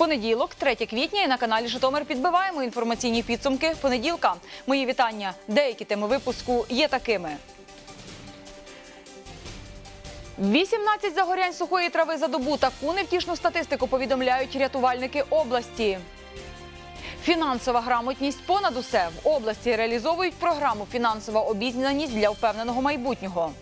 Понеділок, 3 квітня, і на каналі Житомир підбиваємо інформаційні підсумки понеділка. Мої вітання. Деякі теми випуску є такими. 18 загорянь сухої трави за добу. Таку невтішну статистику повідомляють рятувальники області. Фінансова грамотність понад усе в області реалізовують програму Фінансова обізнаність для впевненого майбутнього.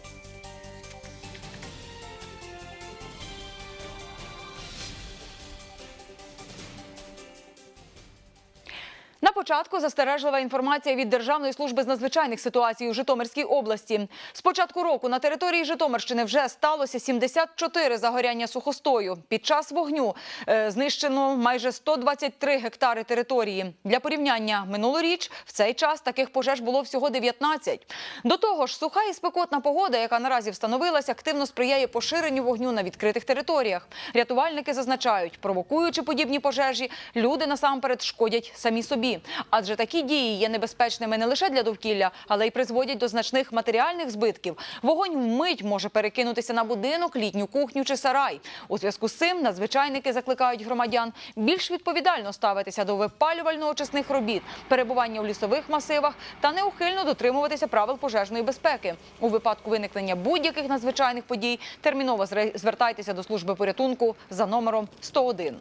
На початку застережлива інформація від Державної служби з надзвичайних ситуацій у Житомирській області. З початку року на території Житомирщини вже сталося 74 загоряння сухостою. Під час вогню е, знищено майже 123 гектари території. Для порівняння минулоріч в цей час таких пожеж було всього 19. До того ж, суха і спекотна погода, яка наразі встановилась, активно сприяє поширенню вогню на відкритих територіях. Рятувальники зазначають, провокуючи подібні пожежі, люди насамперед шкодять самі собі. Адже такі дії є небезпечними не лише для довкілля, але й призводять до значних матеріальних збитків. Вогонь вмить може перекинутися на будинок, літню кухню чи сарай. У зв'язку з цим надзвичайники закликають громадян більш відповідально ставитися до випалювально-очисних робіт, перебування у лісових масивах та неухильно дотримуватися правил пожежної безпеки. У випадку виникнення будь-яких надзвичайних подій терміново звертайтеся до служби порятунку за номером 101.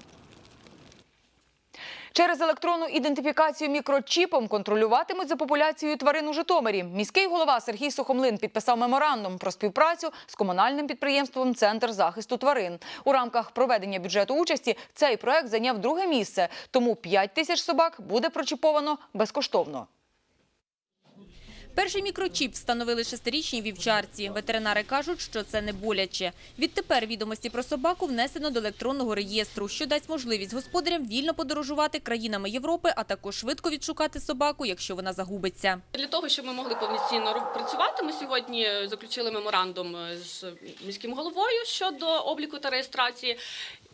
Через електронну ідентифікацію мікрочіпом контролюватимуть за популяцією тварин у Житомирі. Міський голова Сергій Сухомлин підписав меморандум про співпрацю з комунальним підприємством Центр захисту тварин. У рамках проведення бюджету участі цей проект зайняв друге місце, тому 5 тисяч собак буде прочіповано безкоштовно. Перший мікрочіп встановили шестирічній вівчарці. Ветеринари кажуть, що це не боляче. Відтепер відомості про собаку внесено до електронного реєстру, що дасть можливість господарям вільно подорожувати країнами Європи, а також швидко відшукати собаку, якщо вона загубиться. Для того, щоб ми могли повноцінно працювати, ми сьогодні заключили меморандум з міським головою щодо обліку та реєстрації.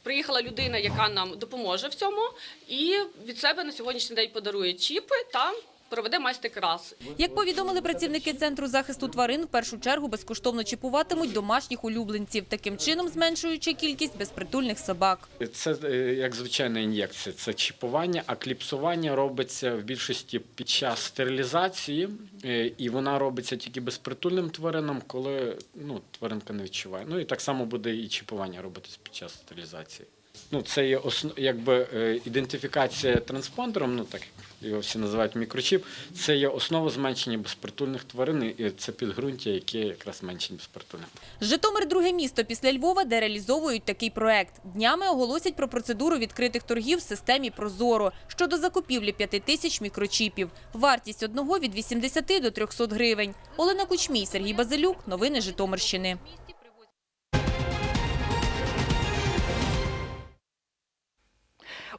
Приїхала людина, яка нам допоможе в цьому, і від себе на сьогоднішній день подарує чіпи та проведе майстер-клас. Як повідомили працівники центру захисту тварин, в першу чергу безкоштовно чіпуватимуть домашніх улюбленців, таким чином зменшуючи кількість безпритульних собак. Це е, як звичайна ін'єкція, це чіпування, а кліпсування робиться в більшості під час стерилізації, е, і вона робиться тільки безпритульним тваринам, коли ну, тваринка не відчуває. Ну і так само буде і чіпування робитись під час стерилізації. Ну, це є основ, якби е, ідентифікація транспондером, ну так його всі називають мікрочіп. Це є основа зменшення безпритульних тварин, і це підґрунтя, яке якраз зменшення безпритульних. Житомир – друге місто після Львова, де реалізовують такий проект. Днями оголосять про процедуру відкритих торгів в системі «Прозоро» щодо закупівлі 5 тисяч мікрочіпів. Вартість одного від 80 до 300 гривень. Олена Кучмій, Сергій Базилюк. Новини Житомирщини.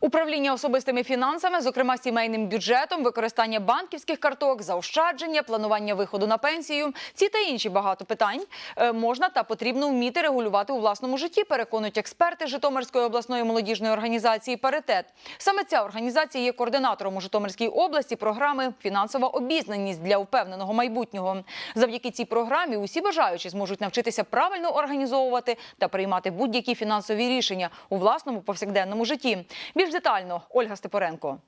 Управління особистими фінансами, зокрема сімейним бюджетом, використання банківських карток, заощадження, планування виходу на пенсію. Ці та інші багато питань е, можна та потрібно вміти регулювати у власному житті. Переконують експерти Житомирської обласної молодіжної організації Паритет. Саме ця організація є координатором у Житомирській області програми Фінансова обізнаність для впевненого майбутнього. Завдяки цій програмі усі бажаючі зможуть навчитися правильно організовувати та приймати будь-які фінансові рішення у власному повсякденному житті. Більш детально Ольга Степоренко.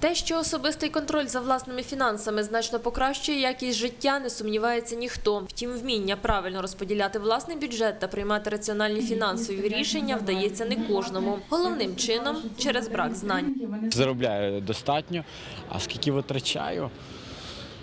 Те, що особистий контроль за власними фінансами значно покращує якість життя, не сумнівається ніхто. Втім, вміння правильно розподіляти власний бюджет та приймати раціональні фінансові рішення вдається не кожному. Головним чином через брак знань. Заробляю достатньо, а скільки витрачаю?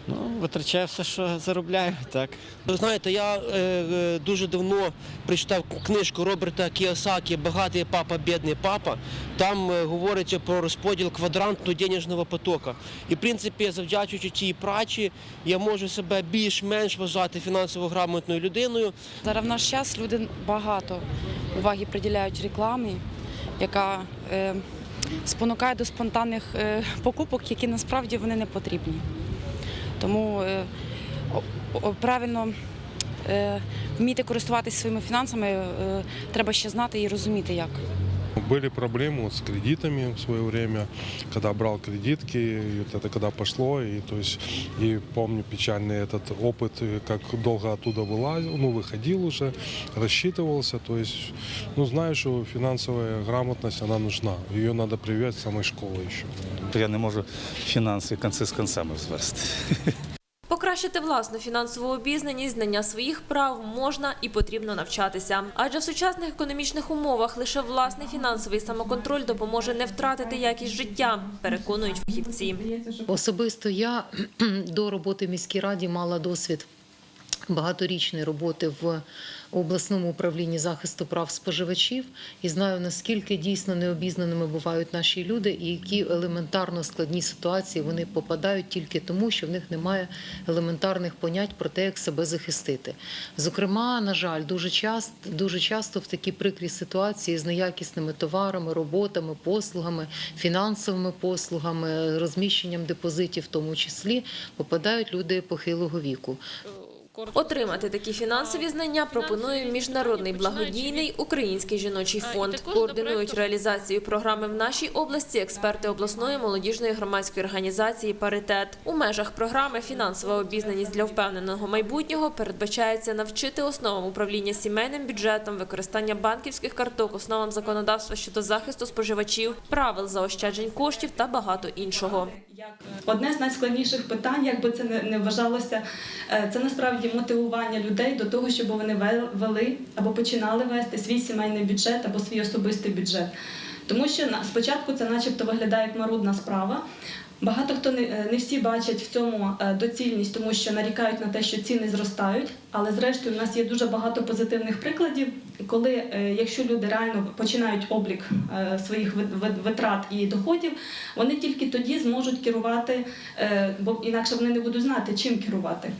Ну, витрачаю все, що заробляю, так. Ви знаєте, я е, е, дуже давно прочитав книжку Роберта Кіосакі Багатий папа, бідний папа. Там е, говориться про розподіл квадрантно денежного потока. І в принципі, завдячуючи цій праці, я можу себе більш-менш вважати фінансово грамотною людиною. Зараз в наш час люди багато уваги приділяють рекламі, яка е, спонукає до спонтанних е, покупок, які насправді вони не потрібні. Тому е, правильно е, вміти користуватися своїми фінансами, е, треба ще знати і розуміти, як. Были проблемы вот с кредитами в свое время, когда брал кредитки, и вот это когда пошло, и то есть и помню печальный этот опыт, и как долго оттуда вылазил, ну выходил уже, рассчитывался, то есть ну знаю, что финансовая грамотность она нужна, ее надо прививать с самой школы еще. Я не можу фінанси кінці з кінцями звести. Покращити власну фінансову обізнаність, знання своїх прав можна і потрібно навчатися. Адже в сучасних економічних умовах лише власний фінансовий самоконтроль допоможе не втратити якість життя, переконують фахівці. Особисто я до роботи в міській раді мала досвід багаторічної роботи в обласному управлінні захисту прав споживачів і знаю наскільки дійсно необізнаними бувають наші люди, і які елементарно складні ситуації вони попадають тільки тому, що в них немає елементарних понять про те, як себе захистити. Зокрема, на жаль, дуже часто, дуже часто в такі прикрі ситуації з неякісними товарами, роботами, послугами, фінансовими послугами, розміщенням депозитів, в тому числі, попадають люди похилого віку. Отримати такі фінансові знання пропонує міжнародний благодійний український жіночий фонд. Координують реалізацію програми в нашій області експерти обласної молодіжної громадської організації Паритет. У межах програми фінансова обізнаність для впевненого майбутнього передбачається навчити основам управління сімейним бюджетом, використання банківських карток, основам законодавства щодо захисту споживачів, правил заощаджень коштів та багато іншого. Одне з найскладніших питань, як би це не- вважалося, е, це насправді мотивування людей до того, щоб вони вели або починали вести свій сімейний бюджет або свій особистий бюджет. Тому що спочатку це начебто виглядає як марудна справа. Багато хто не, е, не всі бачать в цьому е, доцільність, тому що нарікають на те, що ціни зростають. Але зрештою, у нас є дуже багато позитивних прикладів, коли е, якщо люди реально починають облік своїх вит- вит- витрат і доходів, вони тільки тоді зможуть керувати, бо інакше вони не будуть знати, чим керувати.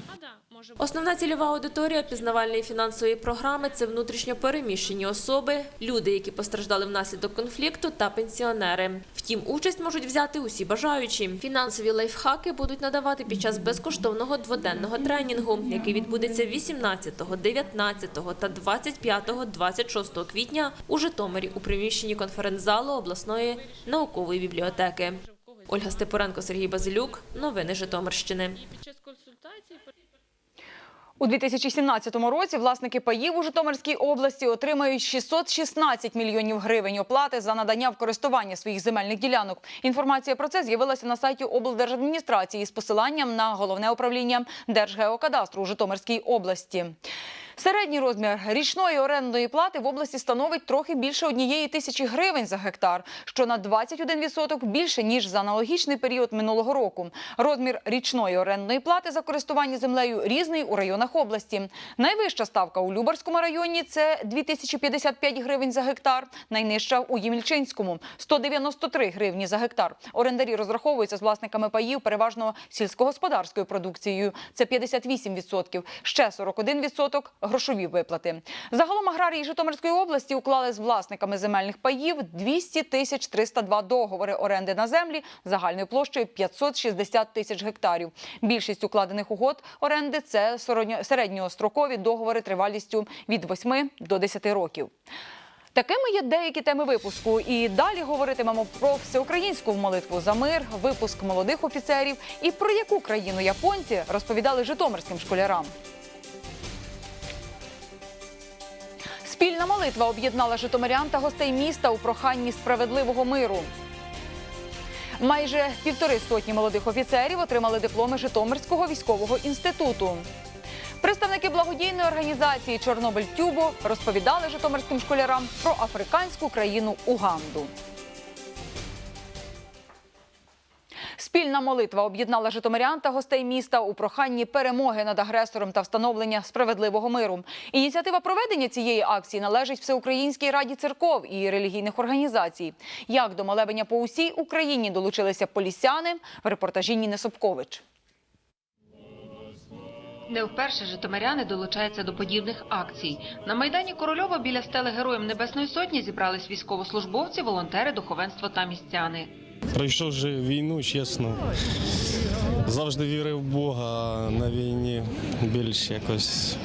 Основна цільова аудиторія пізнавальної фінансової програми це внутрішньо переміщені особи, люди, які постраждали внаслідок конфлікту, та пенсіонери. Втім, участь можуть взяти усі бажаючі. Фінансові лайфхаки будуть надавати під час безкоштовного дводенного тренінгу, який відбудеться 18, 19 та 25-26 квітня у Житомирі у приміщенні конференц-залу обласної наукової бібліотеки. Ольга Степоренко, Сергій Базилюк. Новини Житомирщини. У 2017 році власники паїв у Житомирській області отримають 616 мільйонів гривень оплати за надання в користування своїх земельних ділянок. Інформація про це з'явилася на сайті облдержадміністрації з посиланням на головне управління Держгеокадастру у Житомирській області. Середній розмір річної орендної плати в області становить трохи більше однієї тисячі гривень за гектар, що на 21% більше ніж за аналогічний період минулого року. Розмір річної орендної плати за користування землею різний у районах області. Найвища ставка у Любарському районі це 2055 гривень за гектар, найнижча у Ємільчинському 193 гривні за гектар. Орендарі розраховуються з власниками паїв переважно сільськогосподарською продукцією. Це 58%, ще 41% – грошові виплати. Загалом аграрії Житомирської області уклали з власниками земельних паїв 200 тисяч 302 договори оренди на землі загальною площею 560 тисяч гектарів. Більшість укладених угод оренди – це середньо- середньострокові договори тривалістю від 8 до 10 років. Такими є деякі теми випуску. І далі говоритимемо про всеукраїнську молитву за мир, випуск молодих офіцерів і про яку країну японці розповідали житомирським школярам. Спільна молитва об'єднала житомирян та гостей міста у проханні справедливого миру. Майже півтори сотні молодих офіцерів отримали дипломи Житомирського військового інституту. Представники благодійної організації Чорнобиль Тюбо розповідали житомирським школярам про африканську країну Уганду. Спільна молитва об'єднала житомирян та гостей міста у проханні перемоги над агресором та встановлення справедливого миру. Ініціатива проведення цієї акції належить Всеукраїнській раді церков і релігійних організацій. Як до молебення по усій Україні долучилися полісяни в репортажі Ніни Собкович. Не вперше житомиряни долучаються до подібних акцій. На майдані Корольова біля стели Героям Небесної Сотні зібрались військовослужбовці, волонтери, духовенство та містяни. Пройшов же війну, чесно. Завжди вірив в Бога, а на війні більш якось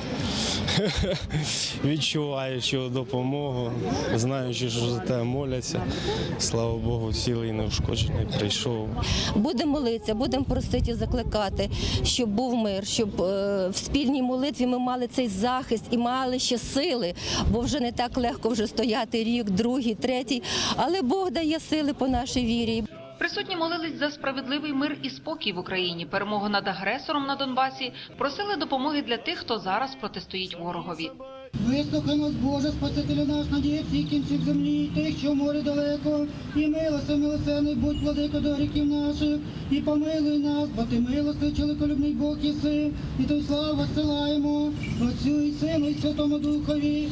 відчуваєш його допомогу, знаючи, що за тебе моляться. Слава Богу, цілий неушкоджений прийшов. Будемо молитися, будемо просити закликати, щоб був мир, щоб е, в спільній молитві ми мали цей захист і мали ще сили, бо вже не так легко вже стояти рік, другий, третій. Але Бог дає сили по нашій вірі. Присутні молились за справедливий мир і спокій в Україні, перемогу над агресором на Донбасі, просили допомоги для тих, хто зараз протистоїть ворогові. Вислухай нас, Боже, Спасителю наш, надія всіх кінців землі, і тих, що в морі далеко, і милося, милосердний, будь владико до гріхів наших, і помилуй нас, бо ти милостив, чоловіколюбний Бог єси, і той славу силаємо, Отцю і Сину, і Святому Духові.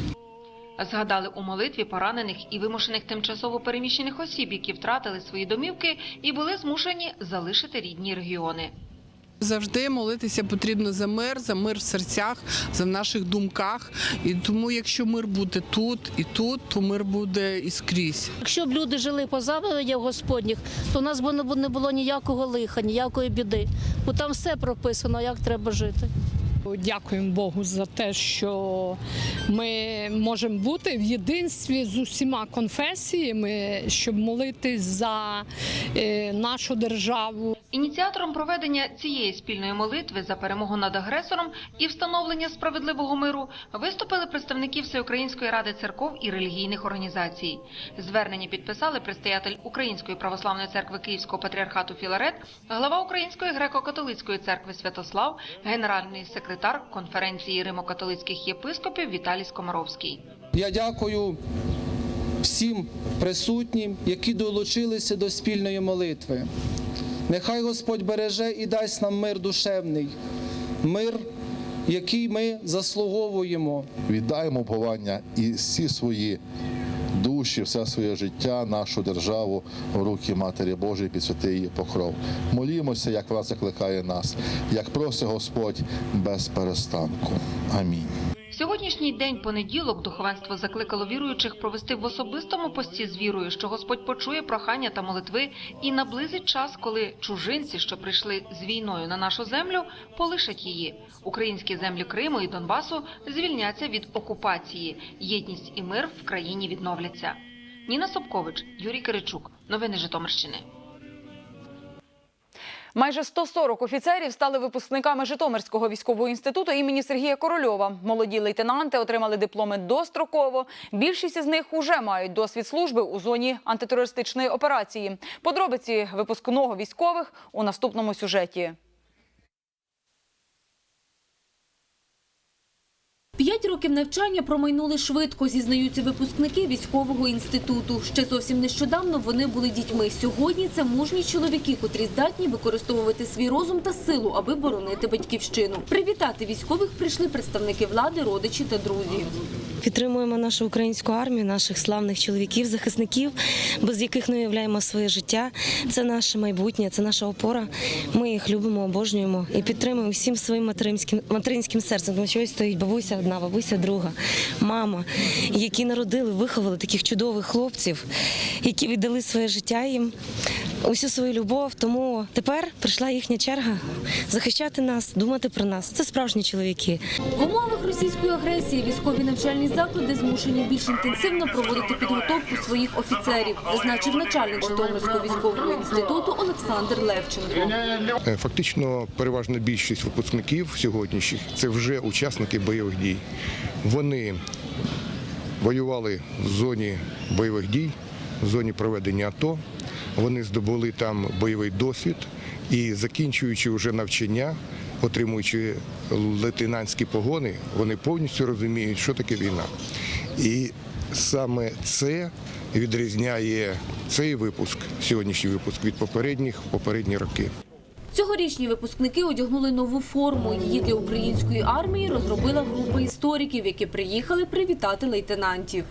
Згадали у молитві поранених і вимушених тимчасово переміщених осіб, які втратили свої домівки і були змушені залишити рідні регіони. Завжди молитися потрібно за мир, за мир в серцях, за в наших думках. І тому, якщо мир буде тут і тут, то мир буде і скрізь. Якщо б люди жили по заповідях Господніх, то у нас би не було ніякого лиха, ніякої біди. Бо там все прописано, як треба жити. Дякуємо Богу за те, що ми можемо бути в єдинстві з усіма конфесіями, щоб молитись за е, нашу державу. Ініціатором проведення цієї спільної молитви за перемогу над агресором і встановлення справедливого миру виступили представники Всеукраїнської ради церков і релігійних організацій. Звернення підписали предстоятель Української православної церкви Київського патріархату Філарет, глава Української греко-католицької церкви Святослав, генеральний секретар конференції Римо-католицьких єпископів Віталій Скомаровський. Я дякую всім присутнім, які долучилися до спільної молитви. Нехай Господь береже і дасть нам мир душевний, мир, який ми заслуговуємо. Віддаємо уповання і всі свої душі, все своє життя, нашу державу в руки Матері Божої під святий її покров. Молімося, як вона закликає нас, як просить Господь без перестанку. Амінь. Сьогоднішній день понеділок духовенство закликало віруючих провести в особистому пості з вірою, що Господь почує прохання та молитви і наблизить час, коли чужинці, що прийшли з війною на нашу землю, полишать її. Українські землі Криму і Донбасу звільняться від окупації. Єдність і мир в країні відновляться. Ніна Собкович, Юрій Киричук. Новини Житомирщини. Майже 140 офіцерів стали випускниками Житомирського військового інституту імені Сергія Корольова. Молоді лейтенанти отримали дипломи достроково. Більшість із них уже мають досвід служби у зоні антитерористичної операції. Подробиці випускного військових у наступному сюжеті. П'ять років навчання промайнули швидко, зізнаються випускники військового інституту. Ще зовсім нещодавно вони були дітьми. Сьогодні це мужні чоловіки, котрі здатні використовувати свій розум та силу, аби боронити батьківщину. Привітати військових прийшли представники влади, родичі та друзі. Підтримуємо нашу українську армію, наших славних чоловіків, захисників, без яких ми уявляємо своє життя. Це наше майбутнє, це наша опора. Ми їх любимо, обожнюємо і підтримуємо всім своїм материнським материнським серцем. Тому що стоїть бабуся одна, бабуся друга, мама, які народили, виховали таких чудових хлопців, які віддали своє життя їм. Усю свою любов, тому тепер прийшла їхня черга захищати нас, думати про нас. Це справжні чоловіки. В умовах російської агресії військові навчальні заклади змушені більш інтенсивно проводити підготовку своїх офіцерів, зазначив начальник Житомирського військового інституту Олександр Левченко. Е, Фактично, переважна більшість випускників сьогоднішніх це вже учасники бойових дій. Вони воювали в зоні бойових дій, в зоні проведення АТО. Вони здобули там бойовий досвід і закінчуючи вже навчання, отримуючи лейтенантські погони, вони повністю розуміють, що таке війна. І саме це відрізняє цей випуск, сьогоднішній випуск від попередніх попередні роки. Цьогорічні випускники одягнули нову форму. Її для української армії розробила група істориків, які приїхали привітати лейтенантів.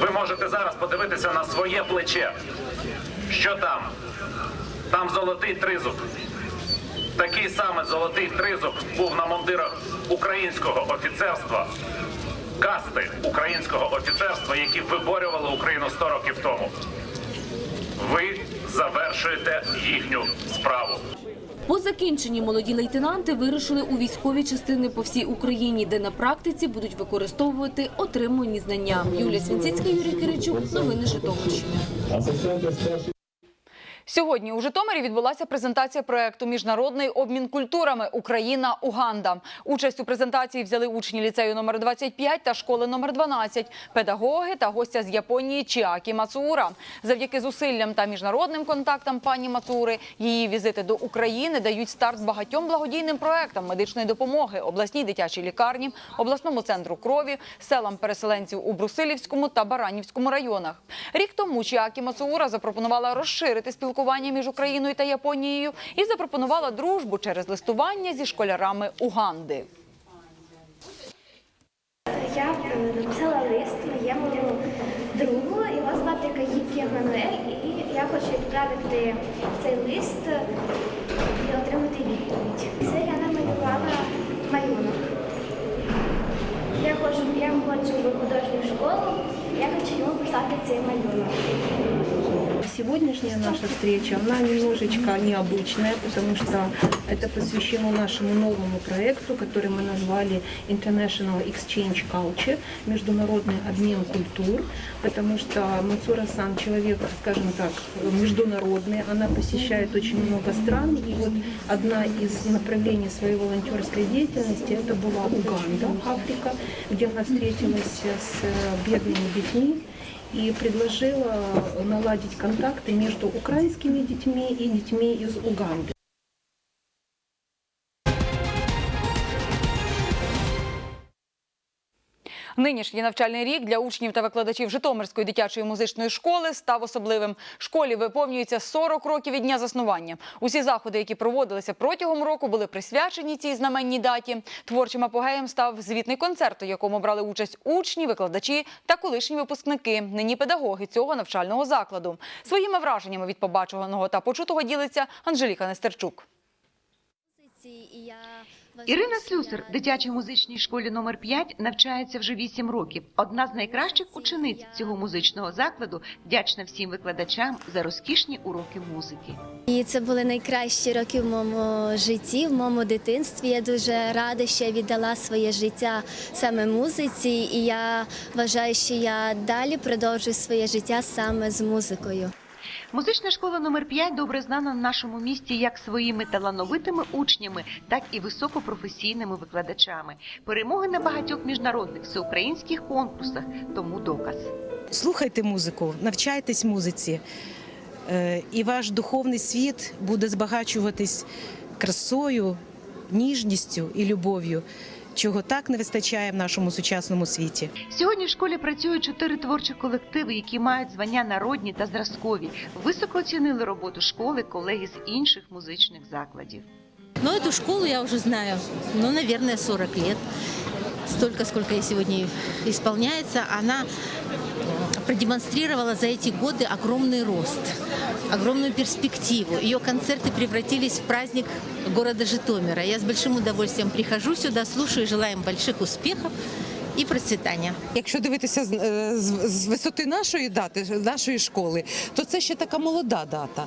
Ви можете зараз подивитися на своє плече. Що там? Там золотий тризуб. Такий самий золотий тризуб був на мундирах українського офіцерства, касти українського офіцерства, які виборювали Україну 100 років тому. Ви завершуєте їхню справу. По закінченні молоді лейтенанти вирушили у військові частини по всій Україні, де на практиці будуть використовувати отримані знання. Юлія Свінцицька, Юрій Киричук. Новини Житомирщини. Сьогодні у Житомирі відбулася презентація проекту Міжнародний обмін культурами Україна Уганда. Участь у презентації взяли учні ліцею номер 25 та школи номер 12, педагоги та гостя з Японії Чіакі Мацуура. Завдяки зусиллям та міжнародним контактам пані Мацури її візити до України дають старт багатьом благодійним проектам медичної допомоги, обласній дитячій лікарні, обласному центру крові, селам переселенців у Брусилівському та Баранівському районах. Рік тому Чіакі Мацуура запропонувала розширити спілкування між Україною та Японією і запропонувала дружбу через листування зі школярами Уганди. Я е, написала лист моєму другу, його звати Каїкі Еммануель, і я хочу відправити цей лист і отримати відповідь. Це я намалювала малюнок. Я хочу, я ходжу в художню школу, я хочу йому писати цей малюнок. Сегодняшняя наша встреча, она немножечко необычная, потому что это посвящено нашему новому проекту, который мы назвали International Exchange Culture, международный обмен культур, потому что Мацура Сан человек, скажем так, международный, она посещает очень много стран, и вот одна из направлений своей волонтерской деятельности это была Уганда, Африка, где она встретилась с бедными детьми, и предложила наладить контакты между украинскими детьми и детьми из Уганды. Нинішній навчальний рік для учнів та викладачів Житомирської дитячої музичної школи став особливим. Школі виповнюється 40 років від дня заснування. Усі заходи, які проводилися протягом року, були присвячені цій знаменній даті. Творчим апогеєм став звітний концерт, у якому брали участь учні, викладачі та колишні випускники, нині педагоги цього навчального закладу. Своїми враженнями від побаченого та почутого ділиться Анжеліка Нестерчук. Ірина Слюсар в дитячій музичній школі номер 5 навчається вже 8 років. Одна з найкращих учениць цього музичного закладу вдячна всім викладачам за розкішні уроки музики. І це були найкращі роки в моєму житті, в моєму дитинстві. Я дуже рада, що я віддала своє життя саме музиці, і я вважаю, що я далі продовжую своє життя саме з музикою. Музична школа номер 5 добре знана в нашому місті як своїми талановитими учнями, так і високопрофесійними викладачами. Перемоги на багатьох міжнародних всеукраїнських конкурсах тому доказ. Слухайте музику, навчайтесь музиці, е, і ваш духовний світ буде збагачуватись красою, ніжністю і любов'ю, чого так не вистачає в нашому сучасному світі. Сьогодні в школі працюють чотири творчі колективи, які мають звання народні та зразкові. Високо оцінили роботу школи колеги з інших музичних закладів. Ну, эту школу я уже знаю, ну, наверное, 40 лет. Столько, сколько ей сегодня исполняется, она продемонстрировала за эти годы огромный рост, огромную перспективу. Ее концерты превратились в праздник города Житомира. Я с большим удовольствием прихожу сюда, слушаю и желаю им больших успехов і процвітання. Якщо дивитися з, е, з- з висоти нашої дати, нашої школи, то це ще така молода дата.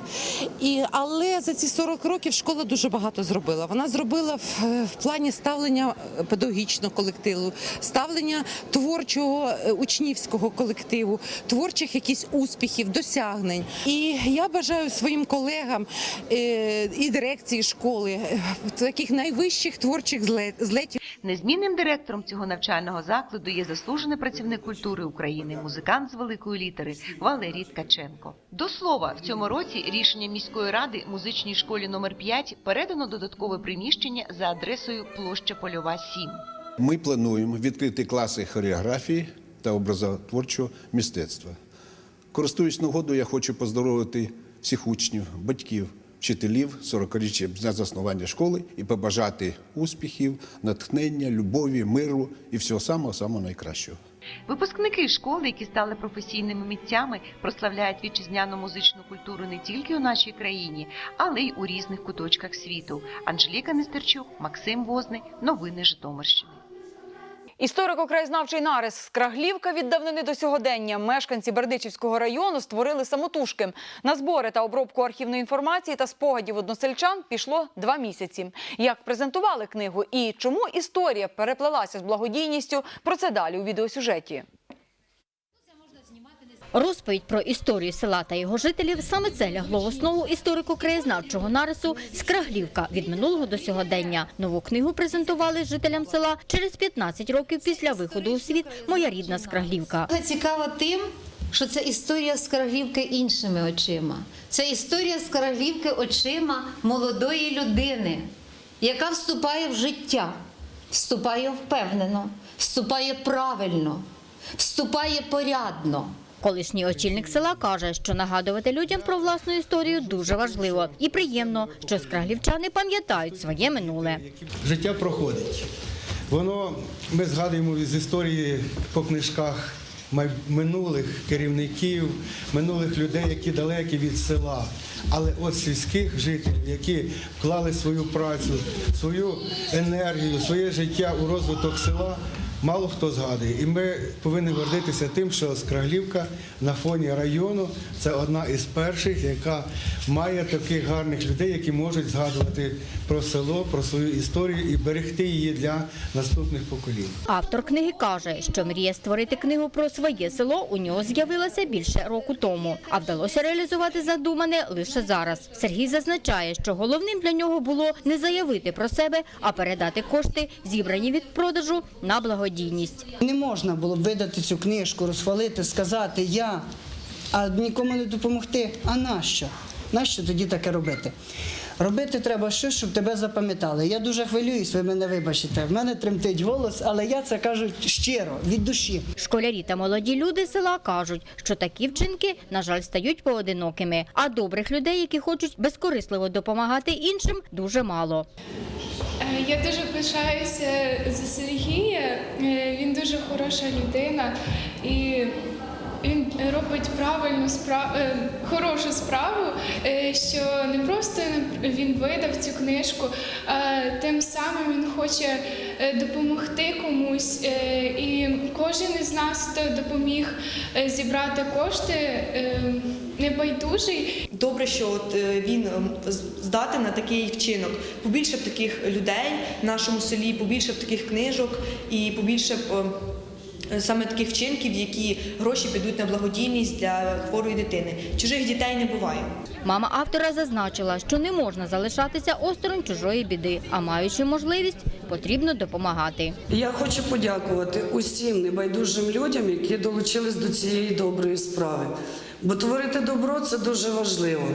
І, але за ці 40 років школа дуже багато зробила. Вона зробила в, е, в плані ставлення педагогічного колективу, ставлення творчого е, учнівського колективу, творчих якісь успіхів, досягнень. І я бажаю своїм колегам е, і дирекції школи е, таких найвищих творчих зле- злетів. Незмінним директором цього навчального закладу є заслужений працівник культури України, музикант з великої літери Валерій Ткаченко. До слова, в цьому році рішення міської ради музичній школі номер 5 передано додаткове приміщення за адресою площа Польова 7. Ми плануємо відкрити класи хореографії та образотворчого мистецтва. Користуючись нагодою, я хочу поздоровити всіх учнів, батьків, вчителів 40-річчя з заснування школи і побажати успіхів, натхнення, любові, миру і всього самого самого найкращого. Випускники школи, які стали професійними митцями, прославляють вітчизняну музичну культуру не тільки у нашій країні, але й у різних куточках світу. Анжеліка Нестерчук, Максим Возний. Новини Житомирщини. Історико-краєзнавчий нарис Скраглівка від давнини до сьогодення. Мешканці Бердичівського району створили самотужки. На збори та обробку архівної інформації та спогадів односельчан пішло два місяці. Як презентували книгу і чому історія переплелася з благодійністю, про це далі у відеосюжеті. Розповідь про історію села та його жителів саме це лягло в основу історико-краєзнавчого нарису «Скраглівка» від минулого до сьогодення. Нову книгу презентували жителям села через 15 років після виходу у світ «Моя рідна Скраглівка». Цікава тим, що це історія Скарглівки іншими очима. Це історія Скарглівки очима молодої людини, яка вступає в життя, вступає впевнено, вступає правильно, вступає порядно. Колишній очільник села каже, що нагадувати людям про власну історію дуже важливо. І приємно, що скраглівчани пам'ятають своє минуле. життя проходить. Воно ми згадуємо з історії по книжках минулих керівників, минулих людей, які далекі від села. Але от сільських жителів, які вклали свою працю, свою енергію, своє життя у розвиток села, мало хто згадує. І ми повинні гордитися тим, що Скраглівка на фоні району це одна із перших, яка має таких гарних людей, які можуть згадувати про село, про свою історію і берегти її для наступних поколінь. Автор книги каже, що мрія створити книгу про своє село у нього з'явилася більше року тому, а вдалося реалізувати задумане лише зараз. Сергій зазначає, що головним для нього було не заявити про себе, а передати кошти, зібрані від продажу, на благодійність. Не можна було б видати цю книжку, розхвалити, сказати я, а нікому не допомогти. А нащо? Нащо тоді таке робити? Робити треба щось, щоб тебе запам'ятали. Я дуже хвилююсь, ви мене вибачите. В мене тремтить голос, але я це кажу щиро, від душі. Школярі та молоді люди села кажуть, що такі вчинки, на жаль, стають поодинокими. А добрих людей, які хочуть безкорисливо допомагати іншим, дуже мало. Е, Я дуже пишаюся за Сергія. Е, хороша людина і він робить правильну справу, хорошу справу, е, що не просто він видав цю книжку, а тим самим він хоче е, допомогти комусь. Е, І кожен із нас, допоміг е, зібрати кошти, е, небайдужий, Добре, що от е, він ем, здатен на такий вчинок. Побільше б таких людей в нашому селі, побільше б таких книжок і побільше б е, саме таких вчинків, які гроші підуть на благодійність для хворої дитини. Чужих дітей не буває. Мама автора зазначила, що не можна залишатися осторонь чужої біди, а маючи можливість, потрібно допомагати. Я хочу подякувати усім небайдужим людям, які долучились до цієї доброї справи. Бо творити добро це дуже важливо.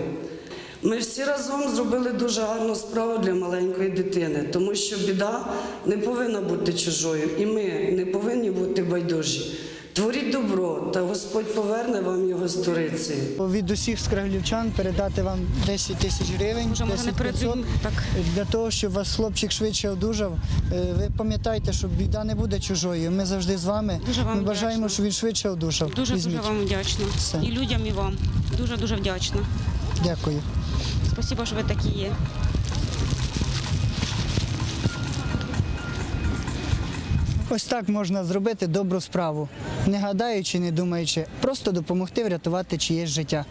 Ми всі разом зробили дуже гарну справу для маленької дитини, тому що біда не повинна бути чужою, і ми не повинні бути байдужі. Творіть добро, та Господь поверне вам його сторицею. Від усіх скраглівчан передати вам 10 тисяч гривень, 10 500, для того, щоб вас хлопчик швидше одужав. Е, Ви пам'ятайте, що біда не буде чужою. Ми завжди з вами. Дуже вам Ми бажаємо, вдячна. щоб він швидше одужав. Дуже дуже Візьміть. вам вдячна. Все. І людям, і вам. Дуже дуже вдячна. Дякую. Спасибо, що ви такі є. Ось так можна зробити добру справу, не гадаючи, не думаючи, просто допомогти врятувати чиєсь життя.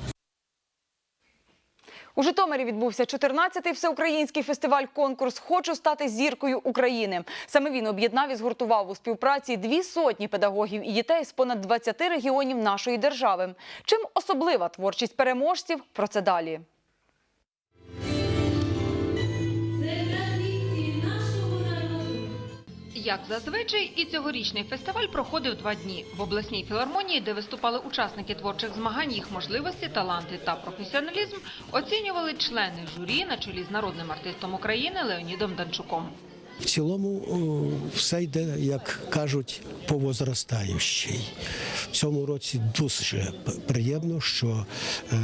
У Житомирі відбувся 14-й всеукраїнський фестиваль-конкурс Хочу стати зіркою України. Саме він об'єднав і згуртував у співпраці дві сотні педагогів і дітей з понад 20 регіонів нашої держави. Чим особлива творчість переможців? Про це далі. Як зазвичай, і цьогорічний фестиваль проходив два дні. В обласній філармонії, де виступали учасники творчих змагань, їх можливості, таланти та професіоналізм, оцінювали члени журі на чолі з народним артистом України Леонідом Данчуком. В цілому все йде, як кажуть, по возростаючій. В цьому році дуже приємно, що е,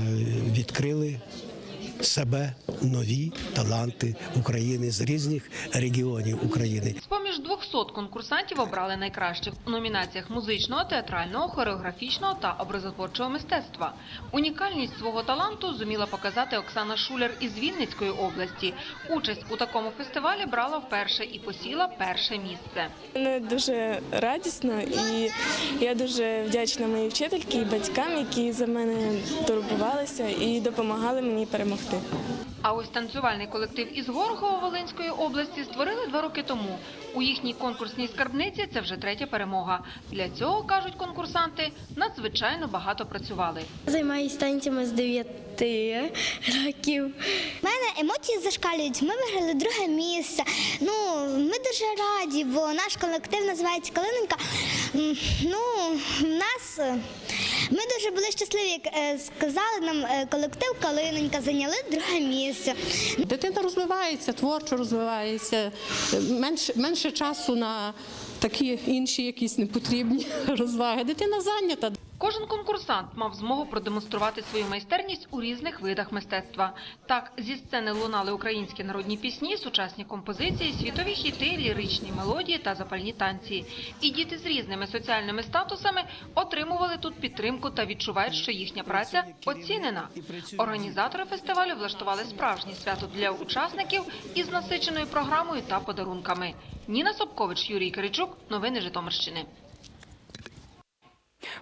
відкрили нові таланти України з різних регіонів України. З поміж 200 200 конкурсантів обрали найкращих у номінаціях музичного, театрального, хореографічного та образотворчого мистецтва. Унікальність свого таланту зуміла показати Оксана Шуляр із Вінницької області. Участь у такому фестивалі брала вперше і посіла перше місце. Мене дуже радісно і я дуже вдячна моїй вчительці і батькам, які за мене турбувалися і допомагали мені перемогти. А ось танцювальний колектив із Горохова Волинської області створили два роки тому. У їхній конкурсній скарбниці це вже третя перемога. Для цього, кажуть конкурсанти, надзвичайно багато працювали. Займаюся танцями з 9 років. У мене емоції зашкалюють. Ми виграли друге місце. Ну, ми дуже раді, бо наш колектив називається Калиненька. Ну, в нас е, ми дуже були щасливі, як е, сказали нам е, колектив Калиненька, зайняли друге місце. Дитина розвивається, творчо розвивається, менше, менше часу на такі інші якісь непотрібні розваги. Дитина зайнята. Кожен конкурсант мав змогу продемонструвати свою майстерність у різних видах мистецтва. Так, зі сцени лунали українські народні пісні, сучасні композиції, світові хіти, ліричні мелодії та запальні танці. І діти з різними соціальними статусами отримували тут підтримку та відчувають, що їхня праця оцінена. Організатори фестивалю влаштували справжнє свято для учасників із насиченою програмою та подарунками. Ніна Собкович, Юрій Киричук. Новини Житомирщини.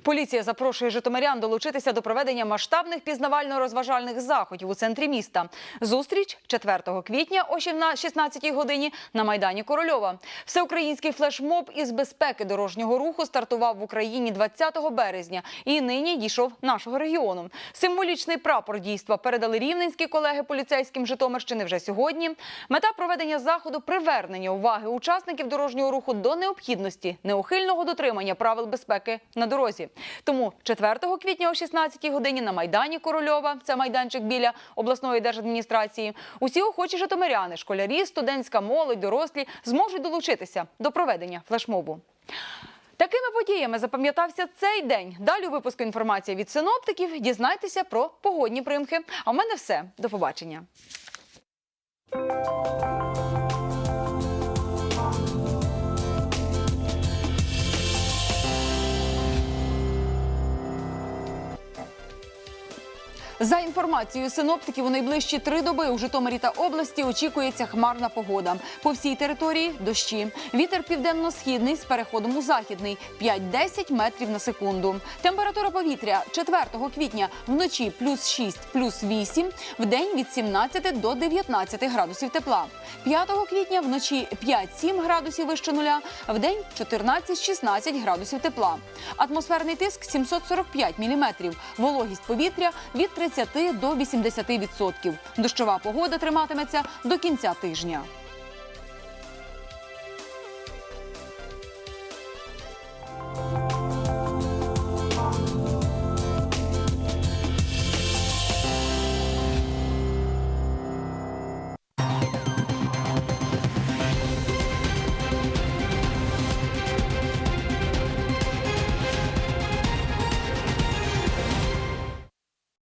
Поліція запрошує житомирян долучитися до проведення масштабних пізнавально-розважальних заходів у центрі міста. Зустріч 4 квітня о 16 годині на майдані Корольова. Всеукраїнський флешмоб із безпеки дорожнього руху стартував в Україні 20 березня і нині дійшов нашого регіону. Символічний прапор дійства передали рівненські колеги поліцейським Житомирщини вже сьогодні. Мета проведення заходу привернення уваги учасників дорожнього руху до необхідності неухильного дотримання правил безпеки на дорозі. Тому 4 квітня о 16 годині на майдані Корольова, це майданчик біля обласної держадміністрації. Усі охочі житомиряни, школярі, студентська молодь, дорослі зможуть долучитися до проведення флешмобу. Такими подіями запам'ятався цей день. Далі у випуску інформація від синоптиків. Дізнайтеся про погодні примхи. А в мене все. До побачення. За інформацією синоптиків, у найближчі три доби у Житомирі та області очікується хмарна погода. По всій території дощі. Вітер південно-східний з переходом у західний 5-10 метрів на секунду. Температура повітря 4 квітня вночі плюс 6, плюс 8, в день від 17 до 19 градусів тепла. 5 квітня вночі 5-7 градусів вище нуля, в день 14-16 градусів тепла. Атмосферний тиск 745 міліметрів. Вологість повітря від 30 до 80 відсотків. Дощова погода триматиметься до кінця тижня.